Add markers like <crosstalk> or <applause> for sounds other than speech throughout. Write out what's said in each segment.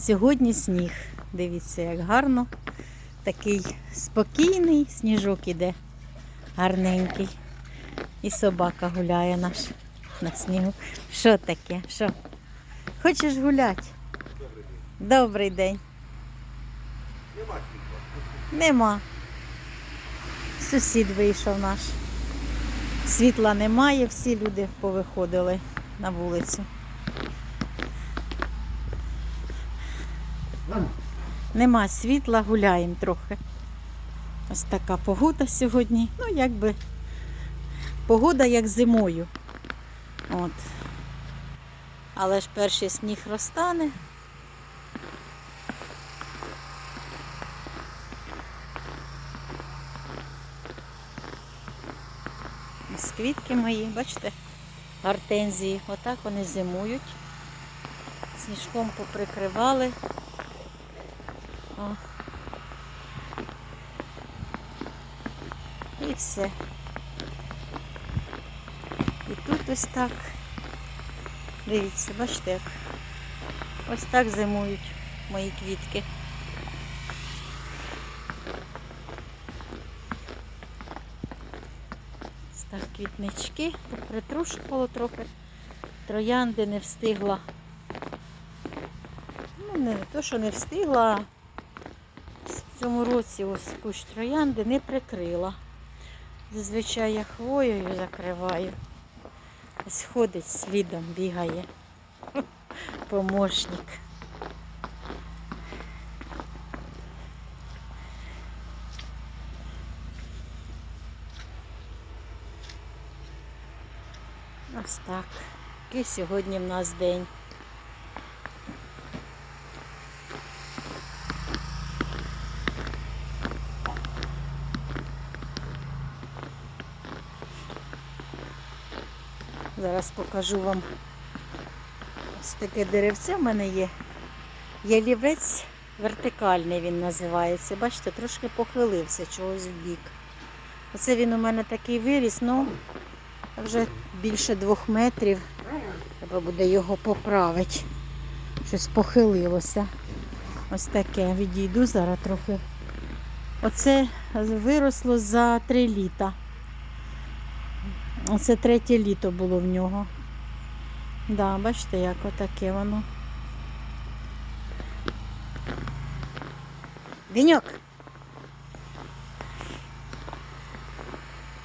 Сьогодні сніг. Дивіться, як гарно. Такий спокійний сніжок іде, гарненький. І собака гуляє наш на снігу. Що таке? Що? Хочеш гуляти? Добрий день. Нема. Сусід вийшов наш. Світла немає, всі люди повиходили на вулицю. Нема світла, гуляємо трохи. Ось така погода сьогодні. Ну, якби погода як зимою. От. Але ж перший сніг розтане. Ось квітки мої, бачите, гортензії. Отак вони зимують. Сніжком поприкривали. О. І все. І тут ось так. Дивіться, бачите, як ось так зимують мої квітки. Ось так квітнички, притрушувало трохи. Троянди не встигла. Ну, не то, що не встигла, в цьому році ось кущ троянди не прикрила. Зазвичай я хвоєю закриваю. Ось ходить слідом, бігає. <laughs> Помощник. Ось так. Який сьогодні в нас день. Зараз покажу вам ось таке деревце в мене є. Ялівець вертикальний він називається. Бачите, трошки похилився чогось в бік. Оце він у мене такий виріс, ну вже більше двох метрів. Треба буде його поправити. Щось похилилося. Ось таке. Відійду зараз трохи. Оце виросло за три літа. Оце третє літо було в нього. Да, бачите, як отаке воно. Деньок.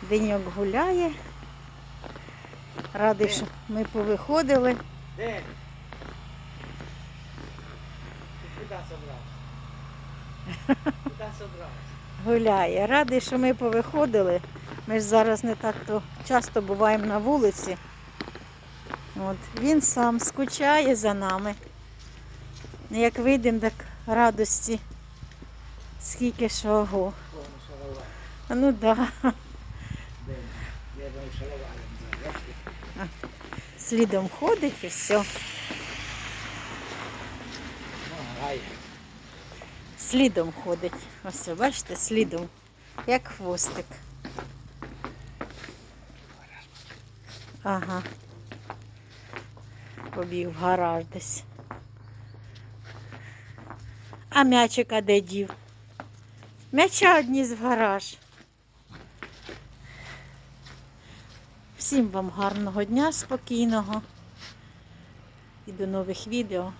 Деньок гуляє. Радий, що ми повиходили. Де? Ти куди собрався? Куди <laughs> собрався? Гуляє. Радий, що ми повиходили. Ми ж зараз не так то часто буваємо на вулиці. От. Він сам скучає за нами. Як вийдемо, так радості. Скільки ж ого. Повно шалова. А Ну так. Да. Слідом ходить і все. Слідом ходить. Ось, бачите, слідом. Як хвостик. Ага. Побіг в гараж десь. А м'ячика де дів? М'яча одніс в гараж. Всім вам гарного дня, спокійного і до нових відео.